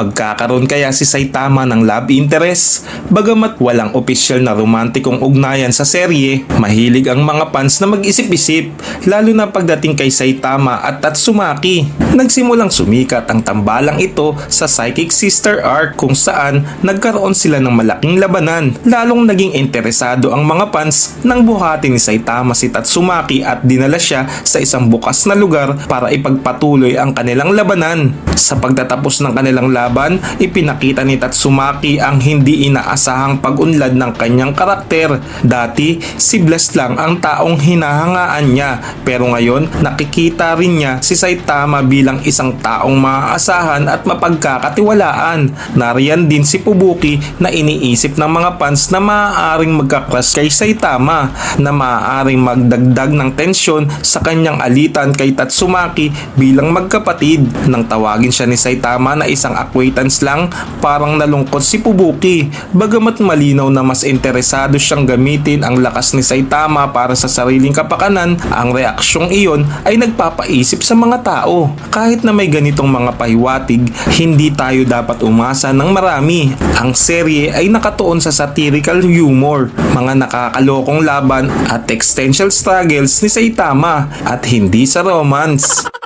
Magkakaroon kaya si Saitama ng love interest? Bagamat walang opisyal na romantikong ugnayan sa serye, mahilig ang mga fans na mag-isip-isip, lalo na pagdating kay Saitama at Tatsumaki. Nagsimulang sumikat ang tambalang ito sa Psychic Sister arc kung saan nagkaroon sila ng malaking labanan. Lalong naging interesado ang mga fans nang buhati ni Saitama si Tatsumaki at dinala siya sa isang bukas na lugar para ipagpatuloy ang kanilang labanan. Sa pagtatapos ng kanilang laban, ipinakita ni Tatsumaki ang hindi inaasahang pag-unlad ng kanyang karakter. Dati, si Bless lang ang taong hinahangaan niya pero ngayon nakikita rin niya si Saitama bilang isang taong maaasahan at mapagkakatiwalaan. Nariyan din si Fubuki na iniisip ng mga fans na maaaring magkakrush kay Saitama na maaaring magdagdag ng tensyon sa kanyang alitan kay Tatsumaki bilang magkapatid. Nang tawagin siya ni Saitama na isang acquaintance lang, parang nalungkot si Fubuki. Bagamat malinaw na mas interesado siyang gamitin ang lakas ni Saitama para sa sariling kapakanan, ang reaksyong iyon ay nagpapaisip sa mga tao. Kahit na may ganitong mga pahiwatig, hindi tayo dapat umasa ng marami. Ang serye ay nakatuon sa satirical humor, mga nakakalokong laban at existential struggles ni Saitama at hindi sa romance.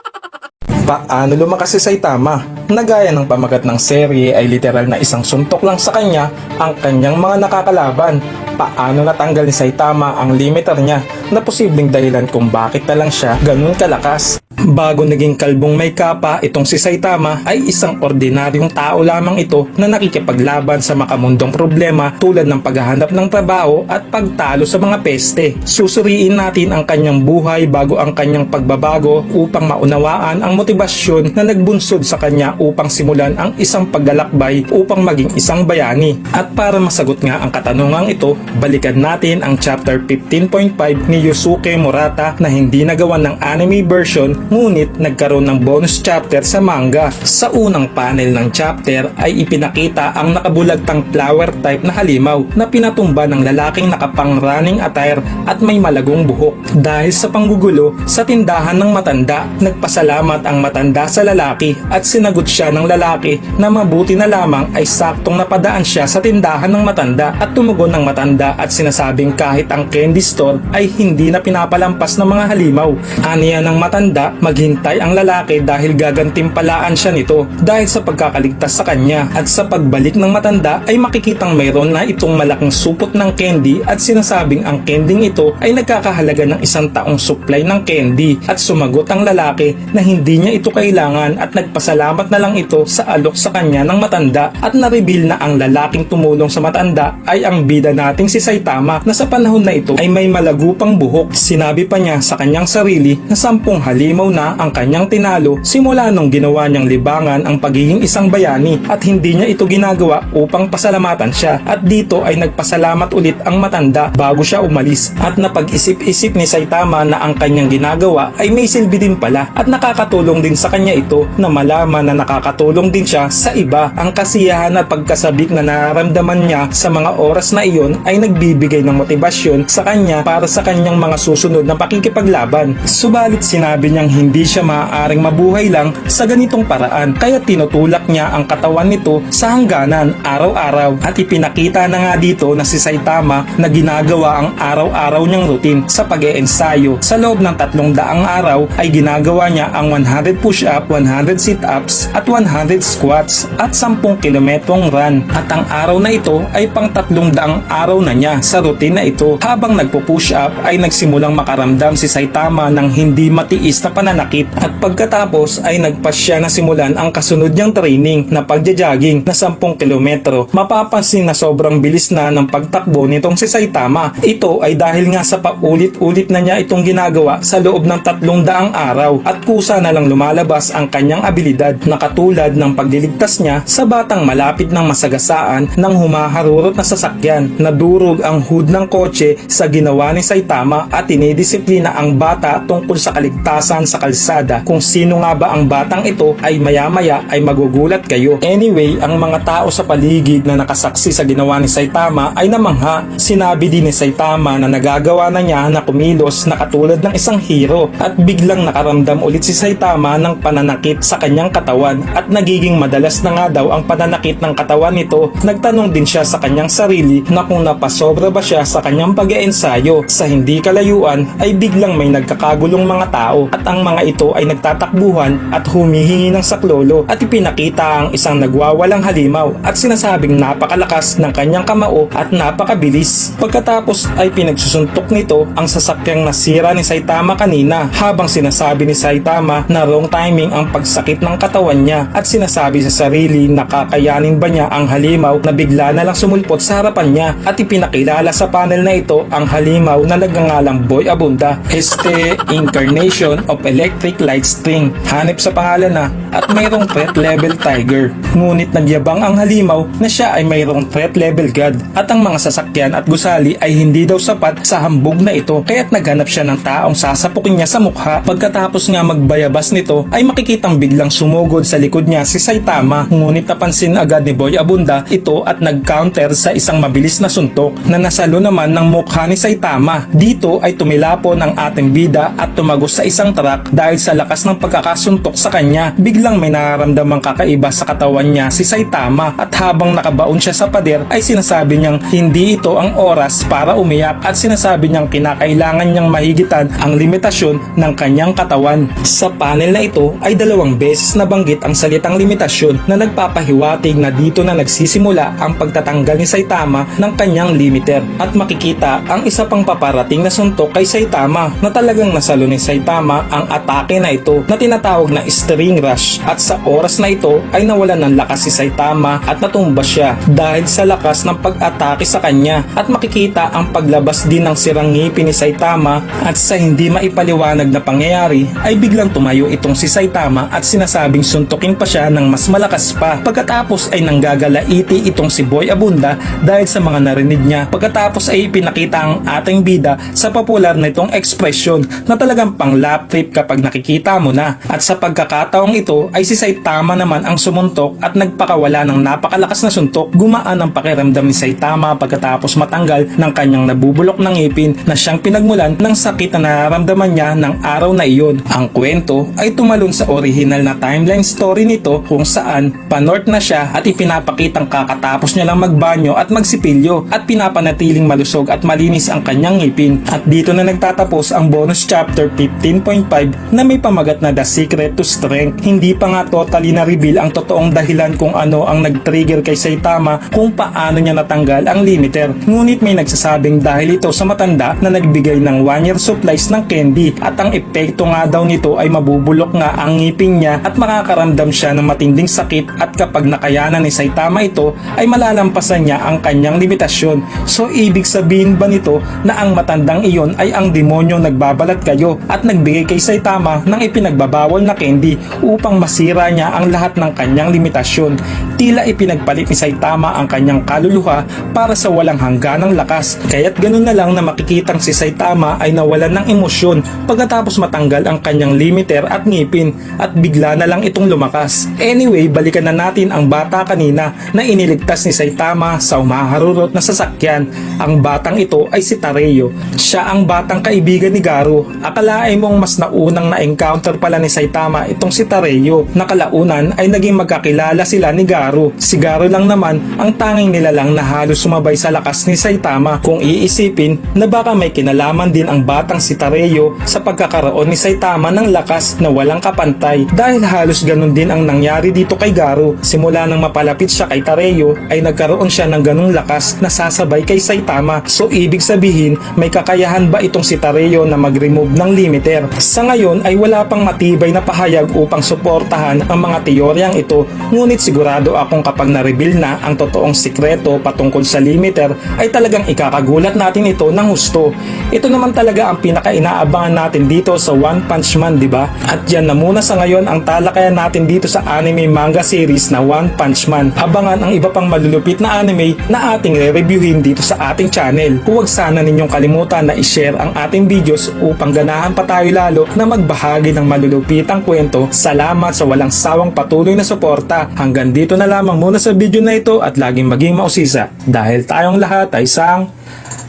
Paano lumakas si Saitama? Nagaya ng pamagat ng serye ay literal na isang suntok lang sa kanya ang kanyang mga nakakalaban. Paano natanggal ni Saitama ang limiter niya na posibleng dahilan kung bakit na lang siya ganun kalakas? Bago naging kalbong may kapa, itong si Saitama ay isang ordinaryong tao lamang ito na nakikipaglaban sa makamundong problema tulad ng paghahanap ng trabaho at pagtalo sa mga peste. Susuriin natin ang kanyang buhay bago ang kanyang pagbabago upang maunawaan ang motibasyon na nagbunsod sa kanya upang simulan ang isang paglalakbay upang maging isang bayani. At para masagot nga ang katanungang ito, balikan natin ang chapter 15.5 ni Yusuke Murata na hindi nagawa ng anime version ngunit nagkaroon ng bonus chapter sa manga. Sa unang panel ng chapter ay ipinakita ang nakabulagtang flower type na halimaw na pinatumba ng lalaking nakapang running attire at may malagong buhok. Dahil sa panggugulo sa tindahan ng matanda, nagpasalamat ang matanda sa lalaki at sinagot siya ng lalaki na mabuti na lamang ay saktong napadaan siya sa tindahan ng matanda at tumugon ng matanda at sinasabing kahit ang candy store ay hindi na pinapalampas ng mga halimaw. Aniya ng matanda, maghintay ang lalaki dahil gagantimpalaan siya nito dahil sa pagkakaligtas sa kanya at sa pagbalik ng matanda ay makikitang mayroon na itong malaking supot ng candy at sinasabing ang kending ito ay nagkakahalaga ng isang taong supply ng candy at sumagot ang lalaki na hindi niya ito kailangan at nagpasalamat na lang ito sa alok sa kanya ng matanda at na-reveal na ang lalaking tumulong sa matanda ay ang bida nating si Saitama na sa panahon na ito ay may malagupang buhok. Sinabi pa niya sa kanyang sarili na sampung halimaw na ang kanyang tinalo simula nung ginawa niyang libangan ang pagiging isang bayani at hindi niya ito ginagawa upang pasalamatan siya at dito ay nagpasalamat ulit ang matanda bago siya umalis at napag-isip-isip ni Saitama na ang kanyang ginagawa ay may silbi din pala at nakakatulong din sa kanya ito na malaman na nakakatulong din siya sa iba ang kasiyahan at pagkasabik na nararamdaman niya sa mga oras na iyon ay nagbibigay ng motibasyon sa kanya para sa kanyang mga susunod na pakikipaglaban. Subalit sinabi niyang hindi siya maaaring mabuhay lang sa ganitong paraan kaya tinutulak niya ang katawan nito sa hangganan araw-araw at ipinakita na nga dito na si Saitama na ginagawa ang araw-araw niyang routine sa pag-eensayo. Sa loob ng tatlong daang araw ay ginagawa niya ang 100 push-up, 100 sit-ups at 100 squats at 10 kilometrong run. At ang araw na ito ay pang tatlong daang araw na niya sa routine na ito. Habang nagpo-push up ay nagsimulang makaramdam si Saitama ng hindi matiis na pananakit at pagkatapos ay nagpasya na simulan ang kasunod niyang training na pagja-jogging na 10 kilometro. Mapapansin na sobrang bilis na ng pagtakbo nitong si Saitama. Ito ay dahil nga sa paulit-ulit na niya itong ginagawa sa loob ng tatlong daang araw at kusa na lang lumalabas ang kanyang abilidad na katulad ng pagliligtas niya sa batang malapit ng masagasaan ng humaharurot na sasakyan. Nadurog ang hood ng kotse sa ginawa ni Saitama at tinidisiplina ang bata tungkol sa kaligtasan sa sa kalsada. Kung sino nga ba ang batang ito ay maya-maya ay magugulat kayo. Anyway, ang mga tao sa paligid na nakasaksi sa ginawa ni Saitama ay namangha. Sinabi din ni Saitama na nagagawa na niya na kumilos na katulad ng isang hero at biglang nakaramdam ulit si Saitama ng pananakit sa kanyang katawan at nagiging madalas na nga daw ang pananakit ng katawan nito. Nagtanong din siya sa kanyang sarili na kung napasobra ba siya sa kanyang pag-iensayo. Sa hindi kalayuan ay biglang may nagkakagulong mga tao at ang mga ito ay nagtatakbuhan at humihingi ng saklolo at ipinakita ang isang nagwawalang halimaw at sinasabing napakalakas ng kanyang kamao at napakabilis. Pagkatapos ay pinagsusuntok nito ang sasakyang nasira ni Saitama kanina habang sinasabi ni Saitama na wrong timing ang pagsakit ng katawan niya at sinasabi sa sarili na kakayanin ba niya ang halimaw na bigla na lang sumulpot sa harapan niya at ipinakilala sa panel na ito ang halimaw na nagngangalang Boy Abunda. Este Incarnation of Electric Light String. Hanip sa pangalan na at mayroong threat level Tiger. Ngunit nagyabang ang halimaw na siya ay mayroong threat level God at ang mga sasakyan at gusali ay hindi daw sapat sa hambog na ito kaya't naghanap siya ng taong sasapukin niya sa mukha. Pagkatapos nga magbayabas nito ay makikitang biglang sumugod sa likod niya si Saitama ngunit napansin agad ni Boy Abunda ito at nag-counter sa isang mabilis na suntok na nasalo naman ng mukha ni Saitama. Dito ay tumilapon ang ating bida at tumagos sa isang truck dahil sa lakas ng pagkakasuntok sa kanya. Biglang may nararamdamang kakaiba sa katawan niya si Saitama at habang nakabaon siya sa pader ay sinasabi niyang hindi ito ang oras para umiyak at sinasabi niyang kinakailangan niyang mahigitan ang limitasyon ng kanyang katawan. Sa panel na ito ay dalawang beses nabanggit ang salitang limitasyon na nagpapahiwatig na dito na nagsisimula ang pagtatanggal ni Saitama ng kanyang limiter at makikita ang isa pang paparating na suntok kay Saitama na talagang nasalo ni Saitama ang atake na ito na tinatawag na string rush at sa oras na ito ay nawalan ng lakas si Saitama at natumba siya dahil sa lakas ng pag-atake sa kanya at makikita ang paglabas din ng sirang ngipin ni Saitama at sa hindi maipaliwanag na pangyayari ay biglang tumayo itong si Saitama at sinasabing suntukin pa siya ng mas malakas pa. Pagkatapos ay nanggagalaiti itong si Boy Abunda dahil sa mga narinig niya. Pagkatapos ay ipinakita ang ating bida sa popular na itong ekspresyon na talagang pang lap trip kapag nakikita mo na. At sa pagkakataong ito ay si Saitama naman ang sumuntok at nagpakawala ng napakalakas na suntok. Gumaan ang pakiramdam ni Saitama pagkatapos matanggal ng kanyang nabubulok na ngipin na siyang pinagmulan ng sakit na nararamdaman niya ng araw na iyon. Ang kwento ay tumalon sa original na timeline story nito kung saan panorth na siya at ipinapakitang kakatapos niya lang magbanyo at magsipilyo at pinapanatiling malusog at malinis ang kanyang ngipin. At dito na nagtatapos ang bonus chapter 15.5 na may pamagat na The Secret to Strength. Hindi pa nga totally na-reveal ang totoong dahilan kung ano ang nag-trigger kay Saitama kung paano niya natanggal ang limiter. Ngunit may nagsasabing dahil ito sa matanda na nagbigay ng 1 year supplies ng candy at ang epekto nga daw nito ay mabubulok nga ang ngipin niya at makakaramdam siya ng matinding sakit at kapag nakayanan ni Saitama ito ay malalampasan niya ang kanyang limitasyon. So ibig sabihin ba nito na ang matandang iyon ay ang demonyo nagbabalat kayo at nagbigay kay Saitama ng ipinagbabawal na candy upang masira niya ang lahat ng kanyang limitasyon. Tila ipinagpalit ni Saitama ang kanyang kaluluha para sa walang hangganang lakas. Kaya't ganun na lang na makikitang si Saitama ay nawalan ng emosyon pagkatapos matanggal ang kanyang limiter at ngipin at bigla na lang itong lumakas. Anyway, balikan na natin ang bata kanina na iniligtas ni Saitama sa umaharurot na sasakyan. Ang batang ito ay si Tareyo. Siya ang batang kaibigan ni Garu. Akalain mong mas naunang na-encounter pala ni Saitama itong si Tareyo. Nakalaunan ay naging magkakilala sila ni Garu. Si Garu lang naman ang tanging nilalang na halos sumabay sa lakas ni Saitama. Kung iisipin na baka may kinalaman din ang batang si Tareyo sa pagkakaroon ni Saitama ng lakas na walang kapantay. Dahil halos ganun din ang nangyari dito kay Garu. Simula nang mapalapit siya kay Tareyo ay nagkaroon siya ng ganung lakas na sasabay kay Saitama. So ibig sabihin may kakayahan ba itong si Tareyo na mag-remove ng limiter? Sa ngayon ay wala pang matibay na pahayag upang suportahan ang mga teoryang ito. Ngunit sigurado akong kapag na-reveal na ang totoong sikreto patungkol sa limiter ay talagang ikakagulat natin ito ng husto. Ito naman talaga ang pinaka-inaabangan natin dito sa One Punch Man, di ba? At yan na muna sa ngayon ang talakayan natin dito sa anime manga series na One Punch Man. Abangan ang iba pang malulupit na anime na ating re-reviewin dito sa ating channel. Huwag sana ninyong kalimutan na i-share ang ating videos upang ganahan pa tayo lalo na na magbahagi ng malulupitang kwento. Salamat sa walang sawang patuloy na suporta. Hanggang dito na lamang muna sa video na ito at laging maging mausisa dahil tayong lahat ay isang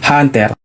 hunter.